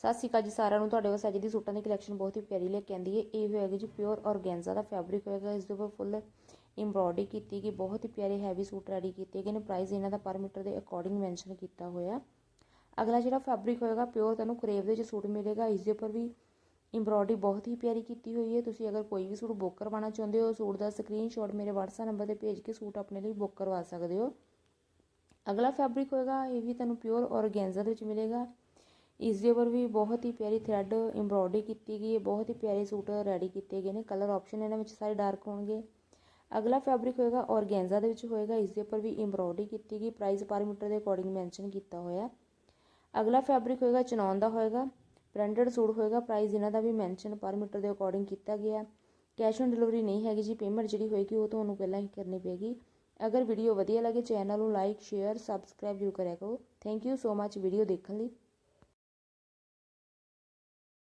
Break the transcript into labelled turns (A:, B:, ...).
A: ਸਤਿ ਸ਼੍ਰੀ ਅਕਾਲ ਜੀ ਸਾਰਿਆਂ ਨੂੰ। ਤੁਹਾਡੇ ਵਾਸਤੇ ਅੱਜ ਦੀ ਸੂਟਾਂ ਦੀ ਕਲੈਕਸ਼ਨ ਬਹੁਤ ਹੀ ਪਿਆਰੀ ਲੈ ਕੇ ਆਂਦੀ ਹੈ। ਇਹ ਹੋਏਗਾ ਜੀ ਪਿਓਰ ਔਰਗੈਂਜ਼ਾ ਦਾ ਫੈਬਰਿਕ ਹੋਏਗਾ। ਇਸ ਦੇ ਉੱਪਰ ਫੁੱਲ ਐਮਬ੍ਰੋਇਡਰੀ ਕੀਤੀ ਗਈ। ਬਹੁਤ ਹੀ ਪਿਆਰੇ ਹੈਵੀ ਸੂਟ ਰੈਡੀ ਕੀਤੇ ਗਏ ਨੇ। ਪ੍ਰਾਈਸ ਇਹਨਾਂ ਦਾ ਪਰ ਮੀਟਰ ਦੇ ਅਕੋਰਡਿੰਗ ਮੈਂਸ਼ਨ ਕੀਤਾ ਹੋਇਆ। ਅਗਲਾ ਜਿਹੜਾ ਫੈਬਰਿਕ ਹੋਏਗਾ ਪਿਓਰ ਤੁਹਾਨੂੰ ਕਰੇਵ ਦੇ ਵਿੱਚ ਸੂਟ ਮਿਲੇਗਾ। ਇਸ ਦੇ ਉੱਪਰ ਵੀ ਐਮਬ੍ਰੋਇਡਰੀ ਬਹੁਤ ਹੀ ਪਿਆਰੀ ਕੀਤੀ ਹੋਈ ਹੈ। ਤੁਸੀਂ ਅਗਰ ਕੋਈ ਵੀ ਸੂਟ ਬੁੱਕ ਕਰਵਾਉਣਾ ਚਾਹੁੰਦੇ ਹੋ, ਸੂਟ ਦਾ ਸਕਰੀਨਸ਼ਾਟ ਮੇਰੇ WhatsApp ਨੰਬਰ ਤੇ ਭੇਜ ਕੇ ਸੂਟ ਆਪਣੇ ਲਈ ਬੁੱਕ ਕਰਵਾ ਸਕਦੇ ਹੋ। ਅਗਲਾ ਫੈਬਰਿਕ ਹੋਏਗਾ। ਇਹ ਵੀ ਤੁਹਾਨੂੰ ਪਿਓਰ ਔਰਗੈਂਜ਼ਾ ਦੇ ਵਿੱਚ ਮਿਲੇਗਾ। ਇਸ ਦੇ ਉੱਪਰ ਵੀ ਬਹੁਤ ਹੀ ਪਿਆਰੀ ਥਰੈਡ ਐਮਬ੍ਰੋਇਡਰੀ ਕੀਤੀ ਗਈ ਹੈ, ਬਹੁਤ ਹੀ ਪਿਆਰੇ ਸੂਟ ਰੈਡੀ ਕੀਤੇ ਗਏ ਨੇ ਕਲਰ ਆਪਸ਼ਨ ਇਹਨਾਂ ਵਿੱਚ ਸਾਰੇ ਡਾਰਕ ਹੋਣਗੇ। ਅਗਲਾ ਫੈਬਰਿਕ ਹੋਏਗਾ ਔਰਗੈਂਜ਼ਾ ਦੇ ਵਿੱਚ ਹੋਏਗਾ, ਇਸ ਦੇ ਉੱਪਰ ਵੀ ਐਮਬ੍ਰੋਇਡਰੀ ਕੀਤੀ ਗਈ ਪ੍ਰਾਈਸ ਪਰ ਮੀਟਰ ਦੇ ਅਕੋਰਡਿੰਗ ਮੈਂਸ਼ਨ ਕੀਤਾ ਹੋਇਆ। ਅਗਲਾ ਫੈਬਰਿਕ ਹੋਏਗਾ ਚਨੌਨ ਦਾ ਹੋਏਗਾ ਬ੍ਰਾਂਡਡ ਸੂਟ ਹੋਏਗਾ ਪ੍ਰਾਈਸ ਇਹਨਾਂ ਦਾ ਵੀ ਮੈਂਸ਼ਨ ਪਰ ਮੀਟਰ ਦੇ ਅਕੋਰਡਿੰਗ ਕੀਤਾ ਗਿਆ ਕੈਸ਼ ਔਨ ਡਿਲੀਵਰੀ ਨਹੀਂ ਹੈਗੀ ਜੀ ਪੇਮੈਂਟ ਜਿਹੜੀ ਹੋਏਗੀ ਉਹ ਤੁਹਾਨੂੰ ਪਹਿਲਾਂ ਹੀ ਕਰਨੀ ਪਏਗੀ। ਅਗਰ ਵੀਡੀਓ ਵਧੀਆ ਲੱਗੇ ਚੈਨਲ ਨੂੰ ਲਾਈਕ ਸ਼ੇਅਰ ਸਬਸਕ੍ਰਾਈਬ ਜ਼ਰੂਰ ਕਰਿਆ ਕਰੋ। Thank you so much video ਦੇਖਣ ਲਈ।